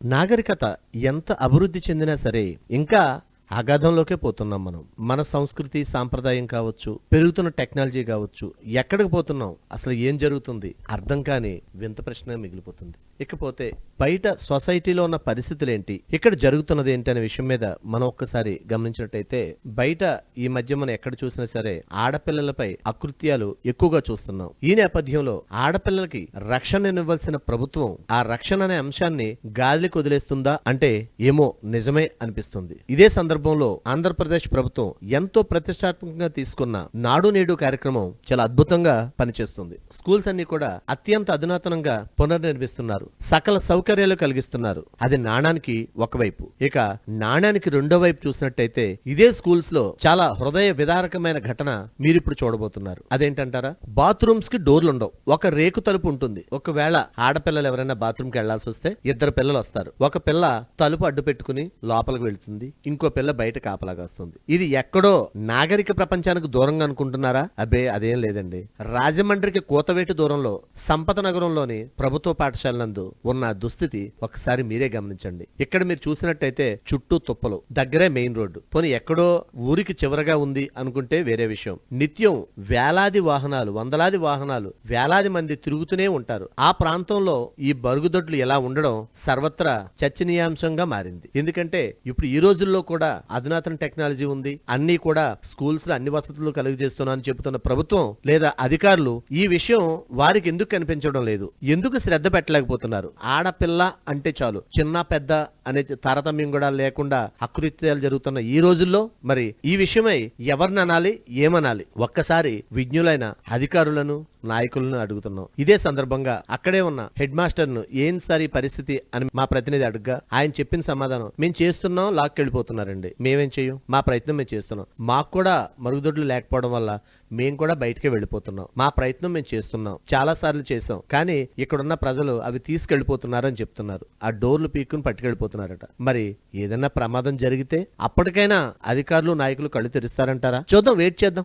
నాగరికత ఎంత అభివృద్ధి చెందినా సరే ఇంకా అగాధంలోకే పోతున్నాం మనం. మన సంస్కృతి సాంప్రదాయం కావచ్చు పెరుగుతున్న టెక్నాలజీ కావచ్చు ఎక్కడికి పోతున్నాం? అసలు ఏం జరుగుతుంది? అర్థం కాని వింత ప్రశ్న మిగిలిపోతుంది. ఇకపోతే బయట సొసైటీలో ఉన్న పరిస్థితులు ఏంటి ఇక్కడ జరుగుతున్నది ఏంటి అనే విషయం మీద మనం ఒక్కసారి గమనించినట్టయితే బయట ఈ మధ్య మనం ఎక్కడ చూసినా సరే ఆడపిల్లలపై అకృత్యాలు ఎక్కువగా చూస్తున్నాం. ఈ నేపథ్యంలో ఆడపిల్లలకి రక్షణనివ్వాల్సిన ప్రభుత్వం ఆ రక్షణ అనే అంశాన్ని గాలికి వదిలేస్తుందా? అంటే ఏమో నిజమే అనిపిస్తుంది. ఇదే సందర్భం సందర్భంలో ఆంధ్రప్రదేశ్ ప్రభుత్వం ఎంతో ప్రతిష్టాత్మకంగా తీసుకున్న నాడు నేడు కార్యక్రమం చాలా అద్భుతంగా పనిచేస్తుంది. స్కూల్స్ అన్ని కూడా అత్యంత అధునాతనంగా పునర్నిర్మిస్తున్నారు. సకల సౌకర్యాలు కలిగిస్తున్నారు. అది నాణానికి ఒకవైపు. ఇక నాణానికి రెండో వైపు చూసినట్టయితే ఇదే స్కూల్స్లో చాలా హృదయ విదారకమైన ఘటన మీరు ఇప్పుడు చూడబోతున్నారు. అదేంటంటారా? బాత్రూమ్స్కి డోర్లు ఉండవు ఒక రేకు తలుపు ఉంటుంది. ఒకవేళ ఆడపిల్లలు ఎవరైనా బాత్రూమ్కి వెళ్ళాల్సి వస్తే ఇద్దరు పిల్లలు వస్తారు. ఒక పిల్ల తలుపు అడ్డు పెట్టుకుని లోపలికి వెళ్తుంది. ఇంకో పిల్ల బయట కాపలాగా వస్తుంది. ఇది ఎక్కడో నాగరిక ప్రపంచానికి దూరంగా అనుకుంటున్నారా? అబ్బే అదేం లేదండి. రాజమండ్రికి కూతవేటి దూరంలో సంపద నగరంలోని ప్రభుత్వ పాఠశాల నందు ఉన్న దుస్థితి ఒకసారి మీరే గమనించండి. ఇక్కడ మీరు చూసినట్టయితే చుట్టూ తుప్పలు దగ్గరే మెయిన్ రోడ్డు. పోనీ ఎక్కడో ఊరికి చివరగా ఉంది అనుకుంటే వేరే విషయం. నిత్యం వేలాది వాహనాలు వందలాది వాహనాలు వేలాది మంది తిరుగుతూనే ఉంటారు. ఆ ప్రాంతంలో ఈ బరుగుదొడ్లు ఎలా ఉండడం సర్వత్రా చర్చనీయాంశంగా మారింది. ఎందుకంటే ఇప్పుడు ఈ రోజుల్లో కూడా అధునాతన టెక్నాలజీ ఉంది. అన్ని కూడా స్కూల్స్లో అన్ని వసతులు కలుగజేస్తున్నా అని చెబుతున్న ప్రభుత్వం లేదా అధికారులు ఈ విషయం వారికి ఎందుకు కనిపించడం లేదు? ఎందుకు శ్రద్ధ పెట్టలేకపోతున్నారు? ఆడపిల్ల అంటే చాలు. చిన్న పెద్ద అనే తారతమ్యం కూడా లేకుండా అకృత్యాలు జరుగుతున్న ఈ రోజుల్లో మరి ఈ విషయమై ఎవరిని అనాలి ఏమనాలి? ఒక్కసారి విజ్ఞులైన అధికారులను నాయకులను అడుగుతున్నాం. ఇదే సందర్భంగా అక్కడే ఉన్న హెడ్ మాస్టర్ను ఏం సార్ ఈ పరిస్థితి అని మా ప్రతినిధి అడుగ్గా ఆయన చెప్పిన సమాధానం మేము చేస్తున్నాం లాక్కెళ్ళిపోతున్నారండి. మేమేం చేయం మా ప్రయత్నం మేము చేస్తున్నాం. మాకు కూడా మరుగుదొడ్లు లేకపోవడం వల్ల మేము కూడా బయటకే వెళ్ళిపోతున్నాం. మా ప్రయత్నం మేము చేస్తున్నాం. చాలా సార్లు చేసాం కానీ ఇక్కడున్న ప్రజలు అవి తీసుకెళ్ళిపోతున్నారని చెప్తున్నారు. ఆ డోర్లు పీక్కుని పట్టుకెళ్ళిపోతున్నారట. మరి ఏదైనా ప్రమాదం జరిగితే అప్పటికైనా అధికారులు నాయకులు కళ్ళు తెరుస్తారంటారా? చూద్దాం వెయిట్ చేద్దాం.